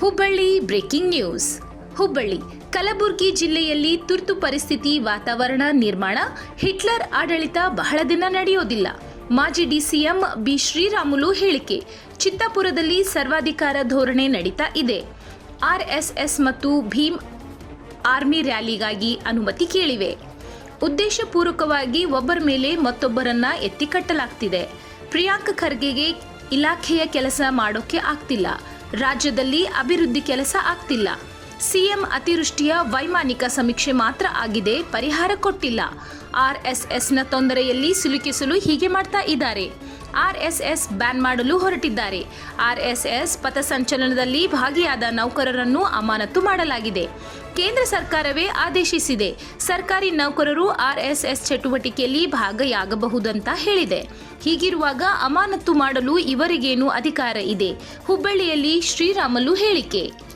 Hubballi breaking news. Hubballi, Kalaburagi ಜಿಲ್ಲೆಯಲ್ಲಿ ತುರ್ತು ಪರಿಸ್ಥಿತಿ ವಾತಾವರಣ ನಿರ್ಮಾಣ, ಹಿಟ್ಲರ್ ಆಡಳಿತ ಬಹಳ ದಿನ ನಡೆಯೋದಿಲ್ಲ. ಮಾಜಿ ಡಿಸಿಎಂ ಬಿ ಶ್ರೀರಾಮುಲು ಹೇಳಿಕೆ, ಚಿತ್ತಾಪುರದಲ್ಲಿ ಸರ್ವಾಧಿಕಾರ ಧೋರಣೆ ನಡೀತಾ ಇದೆ. ಆರ್ಎಸ್ಎಸ್ ಮತ್ತು ಭೀಮ್ ಆರ್ಮಿ ರ್ಯಾಲಿಗಾಗಿ ಅನುಮತಿ ಕೇಳಿವೆ. ಉದ್ದೇಶಪೂರ್ವಕವಾಗಿ ಒಬ್ಬರ ಮೇಲೆ ಮತ್ತೊಬ್ಬರನ್ನ ಎತ್ತಿ ಕಟ್ಟಲಾಗ್ತಿದೆ. ಪ್ರಿಯಾಂಕ್ ಖರ್ಗೆಗೆ ಇಲಾಖೆಯ ಕೆಲಸ ಮಾಡೋಕೆ ಆಗ್ತಿಲ್ಲ. ರಾಜ್ಯದಲ್ಲಿ ಅಭಿವೃದ್ಧಿ ಕೆಲಸ ಆಗ್ತಿಲ್ಲ. ಸಿಎಂ ಅತಿವೃಷ್ಟಿಯ ವೈಮಾನಿಕ ಸಮೀಕ್ಷೆ ಮಾತ್ರ ಆಗಿದೆ, ಪರಿಹಾರ ಕೊಟ್ಟಿಲ್ಲ. ಆರ್ಎಸ್ಎಸ್ನ ತೊಂದರೆಯಲ್ಲಿ ಸಿಲುಕಿಸಲು ಹೀಗೆ ಮಾಡ್ತಾ ಇದ್ದಾರೆ. ಆರ್ಎಸ್ಎಸ್ ಬ್ಯಾನ್ ಮಾಡಲು ಹೊರಟಿದ್ದಾರೆ. ಆರ್ಎಸ್ಎಸ್ ಪಥಸಂಚಲನದಲ್ಲಿ ಭಾಗಿಯಾದ ನೌಕರರನ್ನು ಅಮಾನತು ಮಾಡಲಾಗಿದೆ. ಕೇಂದ್ರ ಸರ್ಕಾರವೇ ಆದೇಶಿಸಿದೆ. ಸರ್ಕಾರಿ ನೌಕರರು ಆರ್ಎಸ್ಎಸ್ ಚಟುವಟಿಕೆಯಲ್ಲಿ ಭಾಗಿಯಾಗಬಹುದಂತ ಹೇಳಿದೆ. ಹೀಗಿರುವಾಗ ಅಮಾನತು ಮಾಡಲು ಇವರಿಗೇನು ಅಧಿಕಾರ ಇದೆ? ಹುಬ್ಬಳ್ಳಿಯಲ್ಲಿ ಶ್ರೀರಾಮಲು ಹೇಳಿಕೆ.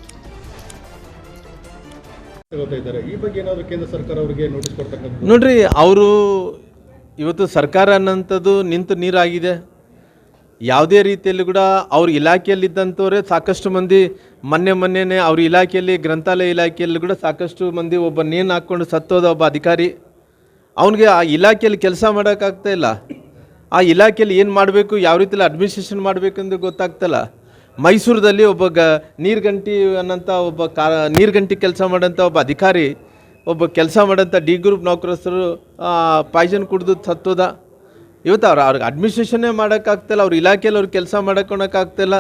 ತಗೋತಾ ಈ ಬಗ್ಗೆ ಏನಾದರೂ ಕೇಂದ್ರ ಸರ್ಕಾರ ಅವರಿಗೆ ನೋಟಿಸ್ ಕೊಡ್ತಕ್ಕಂಥದ್ದು? ನೋಡ್ರಿ ಅವರು ಇವತ್ತು ಸರ್ಕಾರ ಅನ್ನೋಂಥದ್ದು ನಿಂತು ನೀರಾಗಿದೆ. ಯಾವುದೇ ರೀತಿಯಲ್ಲಿ ಕೂಡ ಅವ್ರ ಇಲಾಖೆಯಲ್ಲಿದ್ದಂಥವರೇ ಸಾಕಷ್ಟು ಮಂದಿ ಮೊನ್ನೆ ಮೊನ್ನೆನೇ ಅವ್ರ ಇಲಾಖೆಯಲ್ಲಿ, ಗ್ರಂಥಾಲಯ ಇಲಾಖೆಯಲ್ಲಿ ಕೂಡ ಸಾಕಷ್ಟು ಮಂದಿ ಒಬ್ಬ ನೇಣು ಹಾಕ್ಕೊಂಡು ಸತ್ತೋದ ಒಬ್ಬ ಅಧಿಕಾರಿ. ಅವನಿಗೆ ಆ ಇಲಾಖೆಯಲ್ಲಿ ಕೆಲಸ ಮಾಡೋಕ್ಕಾಗ್ತಾ ಇಲ್ಲ. ಆ ಇಲಾಖೆಯಲ್ಲಿ ಏನು ಮಾಡಬೇಕು, ಯಾವ ರೀತಿಯಲ್ಲಿ ಅಡ್ಮಿನಿಸ್ಟ್ರೇಷನ್ ಮಾಡಬೇಕೆಂದು ಗೊತ್ತಾಗ್ತಲ್ಲ. ಮೈಸೂರದಲ್ಲಿ ಒಬ್ಬ ಗ ನೀರ್ಗಂಟಿ ಅನ್ನೋಂಥ ಒಬ್ಬ ಕಾ, ನೀರ್ಗಂಟಿ ಕೆಲಸ ಮಾಡೋಂಥ ಒಬ್ಬ ಅಧಿಕಾರಿ ಒಬ್ಬ ಕೆಲಸ ಮಾಡೋಂಥ ಡಿ ಗ್ರೂಪ್ ನೌಕರಸ್ಥರು ಪಾಯ್ಸನ್ ಕುಡಿದು ಸತ್ತೋದ. ಇವತ್ತು ಅವ್ರು ಅವ್ರಿಗೆ ಅಡ್ಮಿನಿಸ್ಟ್ರೇಷನ್ನೇ ಮಾಡೋಕ್ಕಾಗ್ತಿಲ್ಲ, ಅವ್ರ ಇಲಾಖೆಯಲ್ಲಿ ಅವ್ರು ಕೆಲಸ ಮಾಡೋಕ್ಕೊಳಕ್ಕಾಗ್ತಿಲ್ಲ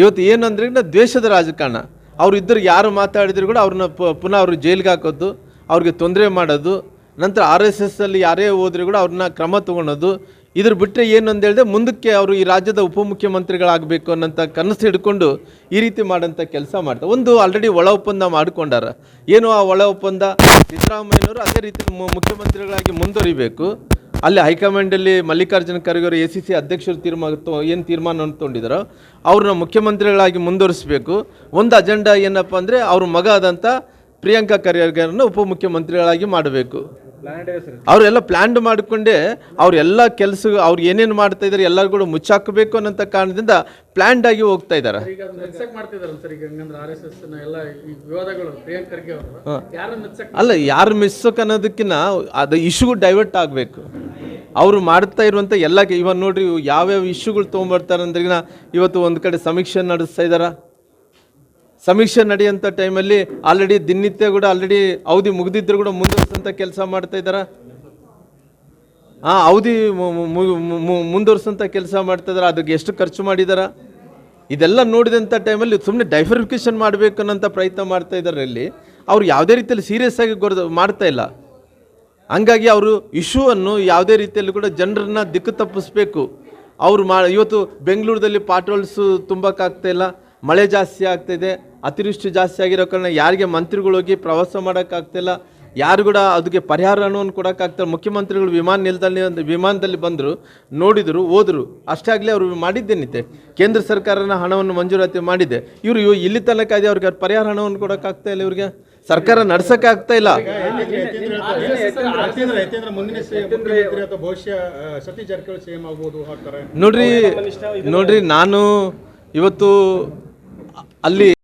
ಇವತ್ತು ಏನಂದ್ರೆ ದ್ವೇಷದ ರಾಜಕಾರಣ. ಅವ್ರು ಇದ್ದರು ಯಾರು ಮಾತಾಡಿದ್ರು ಕೂಡ ಅವ್ರನ್ನ ಪುನಃ ಅವ್ರು ಜೈಲಿಗೆ ಹಾಕೋದು, ಅವ್ರಿಗೆ ತೊಂದರೆ ಮಾಡೋದು ನಂತರ ಆರ್ ಎಸ್ ಎಸ್ಸಲ್ಲಿ ಯಾರೇ ಹೋದ್ರೆ ಕೂಡ ಅವ್ರನ್ನ ಕ್ರಮ ತೊಗೊಳೋದು. ಇದ್ರ ಬಿಟ್ಟರೆ ಏನು ಅಂತ ಹೇಳಿದ್ರೆ ಮುಂದಕ್ಕೆ ಅವರು ಈ ರಾಜ್ಯದ ಉಪಮುಖ್ಯಮಂತ್ರಿಗಳಾಗಬೇಕು ಅನ್ನೋಂಥ ಕನಸು ಹಿಡ್ಕೊಂಡು ಈ ರೀತಿ ಮಾಡೋಂಥ ಕೆಲಸ ಮಾಡ್ತಾರೆ. ಒಂದು ಆಲ್ರೆಡಿ ಒಳ ಒಪ್ಪಂದ ಮಾಡ್ಕೊಂಡಾರ. ಏನು ಆ ಒಳ ಒಪ್ಪಂದ? ಸಿದ್ದರಾಮಯ್ಯನವರು ಅದೇ ರೀತಿ ಮುಖ್ಯಮಂತ್ರಿಗಳಾಗಿ ಮುಂದುವರಿಬೇಕು. ಅಲ್ಲಿ ಹೈಕಮಾಂಡಲ್ಲಿ ಮಲ್ಲಿಕಾರ್ಜುನ ಖರ್ಗೆ ಅವರು ಎ ಸಿ ಸಿ ಅಧ್ಯಕ್ಷರು ತೀರ್ಮಾನ ಏನು ತೀರ್ಮಾನ ತೊಗೊಂಡಿದ್ದಾರೋ ಅವ್ರನ್ನ ಮುಖ್ಯಮಂತ್ರಿಗಳಾಗಿ ಮುಂದುವರಿಸಬೇಕು. ಒಂದು ಅಜೆಂಡಾ ಏನಪ್ಪ ಅಂದರೆ ಅವ್ರ ಮಗ ಆದಂಥ ಪ್ರಿಯಾಂಕಾ ಖರ್ಗೆರನ್ನು ಉಪಮುಖ್ಯಮಂತ್ರಿಗಳಾಗಿ ಮಾಡಬೇಕು. ಅವರೆಲ್ಲ ಪ್ಲ್ಯಾನ್ ಮಾಡಿಕೊಂಡೇ ಅವರೆಲ್ಲ ಕೆಲಸ ಅವ್ರು ಏನೇನು ಮಾಡ್ತಾ ಇದ್ದಾರೆ ಎಲ್ಲರೂ ಕೂಡ ಮುಚ್ಚಾಕಬೇಕು ಅನ್ನೋಂಥ ಕಾರಣದಿಂದ ಪ್ಲ್ಯಾಂಡ್ ಆಗಿ ಹೋಗ್ತಾ ಇದ್ದಾರೆ ಮೆಚ್ಚಕ್ ಮೆಚ್ಚಕ್ ಅಲ್ಲ ಯಾರು ಮಿಸ್ಸೋಕ್ ಅನ್ನೋದಕ್ಕಿಂತ ಅದು ಇಶ್ಯೂ ಡೈವರ್ಟ್ ಆಗಬೇಕು. ಅವರು ಮಾಡ್ತಾ ಇರುವಂಥ ಎಲ್ಲ ಇವಾಗ ನೋಡ್ರಿ ಯಾವ್ಯಾವ ಇಶ್ಯೂಗಳು ತೊಗೊಂಬರ್ತಾರೆ ಅಂದ್ರೆ ಇವತ್ತು ಒಂದು ಕಡೆ ಸಮೀಕ್ಷೆ ನಡೆಸ್ತಾ ಇದ್ದಾರ ಸಮೀಕ್ಷೆ ನಡೆಯುವಂಥ ಟೈಮಲ್ಲಿ ಆಲ್ರೆಡಿ ದಿನನಿತ್ಯ ಕೂಡ ಆಲ್ರೆಡಿ ಅವಧಿ ಮುಗಿದಿದ್ರು ಕೂಡ ಮುಂದುವರ್ಸೋಂಥ ಕೆಲಸ ಮಾಡ್ತಾ ಇದ್ದಾರ? ಹಾಂ, ಅವಧಿ ಮುಂದುವರ್ಸೋಂಥ ಕೆಲಸ ಮಾಡ್ತಾ ಇದ್ದಾರೆ? ಅದಕ್ಕೆ ಎಷ್ಟು ಖರ್ಚು ಮಾಡಿದಾರ? ಇದೆಲ್ಲ ನೋಡಿದಂಥ ಟೈಮಲ್ಲಿ ಸುಮ್ಮನೆ ಡೈಫರ್ಫಿಕೇಶನ್ ಮಾಡಬೇಕು ಅನ್ನೋಂಥ ಪ್ರಯತ್ನ ಮಾಡ್ತಾ ಇದ್ದಾರೆ ಇಲ್ಲಿ ಅವ್ರು ಯಾವುದೇ ರೀತಿಯಲ್ಲಿ ಸೀರಿಯಸ್ ಆಗಿ ಗೊರ್ದು ಮಾಡ್ತಾ ಇಲ್ಲ. ಹಂಗಾಗಿ ಅವರು ಇಶ್ಯೂವನ್ನು ಯಾವುದೇ ರೀತಿಯಲ್ಲಿ ಕೂಡ ಜನರನ್ನ ದಿಕ್ಕು ತಪ್ಪಿಸ್ಬೇಕು. ಅವ್ರು ಮಾ ಇವತ್ತು ಬೆಂಗಳೂರಲ್ಲಿ ಪಾಟ್ರೋಲ್ಸು ತುಂಬಕ್ಕಾಗ್ತಾ ಇಲ್ಲ. ಮಳೆ ಜಾಸ್ತಿ ಆಗ್ತಾಯಿದೆ ಅತಿವೃಷ್ಟಿ ಜಾಸ್ತಿ ಆಗಿರೋ ಕಾರಣ ಯಾರಿಗೆ ಮಂತ್ರಿಗಳು ಹೋಗಿ ಪ್ರವಾಸ ಮಾಡೋಕ್ಕಾಗ್ತಿಲ್ಲ ಯಾರು ಕೂಡ ಅದಕ್ಕೆ ಪರಿಹಾರ ಹಣವನ್ನು ಕೊಡೋಕ್ಕಾಗ್ತಾರೆ ಮುಖ್ಯಮಂತ್ರಿಗಳು ವಿಮಾನ ನಿಲ್ದಾಣ ವಿಮಾನದಲ್ಲಿ ಬಂದರು ನೋಡಿದರು ಹೋದರು. ಅಷ್ಟೇ ಆಗಲಿ ಅವರು ಮಾಡಿದ್ದೇನಿದೆ ಕೇಂದ್ರ ಸರ್ಕಾರನ ಹಣವನ್ನು ಮಂಜೂರಾತಿ ಮಾಡಿದೆ. ಇವರು ಇವು ಇಲ್ಲಿ ತನಕ ಇದೆ ಅವ್ರಿಗೆ ಪರಿಹಾರ ಹಣವನ್ನು ಕೊಡೋಕ್ಕಾಗ್ತಾ ಇಲ್ಲ ಇವ್ರಿಗೆ. ಸರ್ಕಾರ ನಡ್ಸೋಕ್ಕಾಗ್ತಾ ಇಲ್ಲ. ನೋಡ್ರಿ ನೋಡ್ರಿ ನಾನು ಇವತ್ತು ಅಲ್ಲಿ